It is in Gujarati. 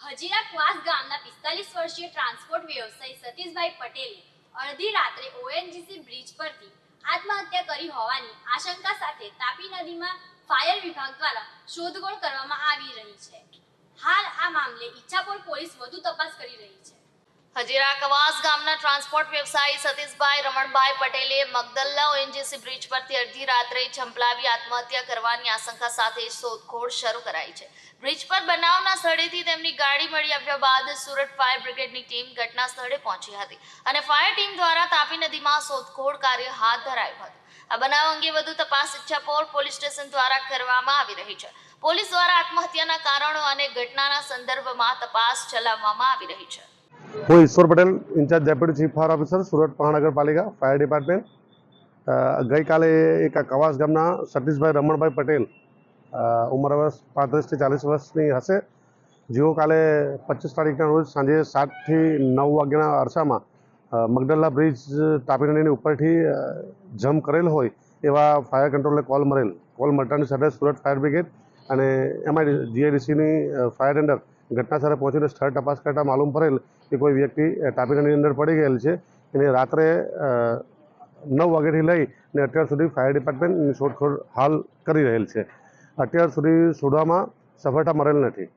હજીરા ક્વાસ ગામના પિસ્તાલીસ વર્ષીય ટ્રાન્સપોર્ટ વ્યવસાયી સતીશભાઈ પટેલે અડધી રાત્રે ઓએનજીસી બ્રિજ પરથી આત્મહત્યા કરી હોવાની આશંકા સાથે તાપી નદીમાં ફાયર વિભાગ દ્વારા શોધખોળ કરવામાં આવી રહી છે. હાલ આ મામલે ઈચ્છાપોર પોલીસ વધુ તપાસ કરી હજીરા કવાસ ગામના ટ્રાન્સપોર્ટ વ્યવસાયી સતીશભાઈ રમણભાઈ પટેલે મગદલ્લા ઓએનજીસી બ્રિજ પરથી અડધી રાત્રે ઝંપલાવી આત્મહત્યા કરવાની આશંકા સાથે શોધખોળ શરૂ કરાઈ છે. બ્રિજ પર બનાવના સ્થળેથી તેમની ગાડી મળી આવ્યા બાદ સુરત ફાયર બ્રિગેડની ટીમ ઘટના સ્થળે પહોંચી હતી અને ફાયર ટીમ દ્વારા તાપી નદીમાં શોધખોળ કાર્ય હાથ ધરાયું હતું. આ બનાવ અંગે વધુ તપાસ ઈચ્છાપોર પોલીસ સ્ટેશન દ્વારા કરવામાં આવી રહી છે. પોલીસ દ્વારા આત્મહત્યાના કારણો અને ઘટનાના સંદર્ભમાં તપાસ ચલાવવામાં આવી રહી છે. હું Ishwar Patel in-charge deputy chief fire officer Surat મહાનગરપાલિકા ફાયર ડિપાર્ટમેન્ટ ગઈકાલે એક કવાસ ગામના સતીશભાઈ રમણભાઈ પટેલ ઉંમર વર્ષ પાંત્રીસથી ચાલીસ વર્ષની હશે જેઓ કાલે પચીસ તારીખના રોજ સાંજે સાતથી નવ વાગ્યાના અરસામાં મગડલ્લા બ્રિજ તાપી નદીની ઉપરથી જમ્પ કરેલ હોય એવા ફાયર કંટ્રોલને કોલ મળેલ, કોલ મળતાની સાથે સુરત ફાયર બ્રિગેડ અને એમાં જીઆઈડીસીની ફાયર ટેન્ડર ઘટના સ્થળે પહોંચીને સ્થળ તપાસ કરતાં માલુમ પડેલ કે કોઈ વ્યક્તિ તાપી અંદર પડી ગયેલ છે. એને રાત્રે નવ વાગ્યાથી લઈ ને અત્યાર સુધી ફાયર ડિપાર્ટમેન્ટ શોધખોળ હાલ કરી રહેલ છે. અત્યાર સુધી શોધવામાં સફળતા મળેલ નથી.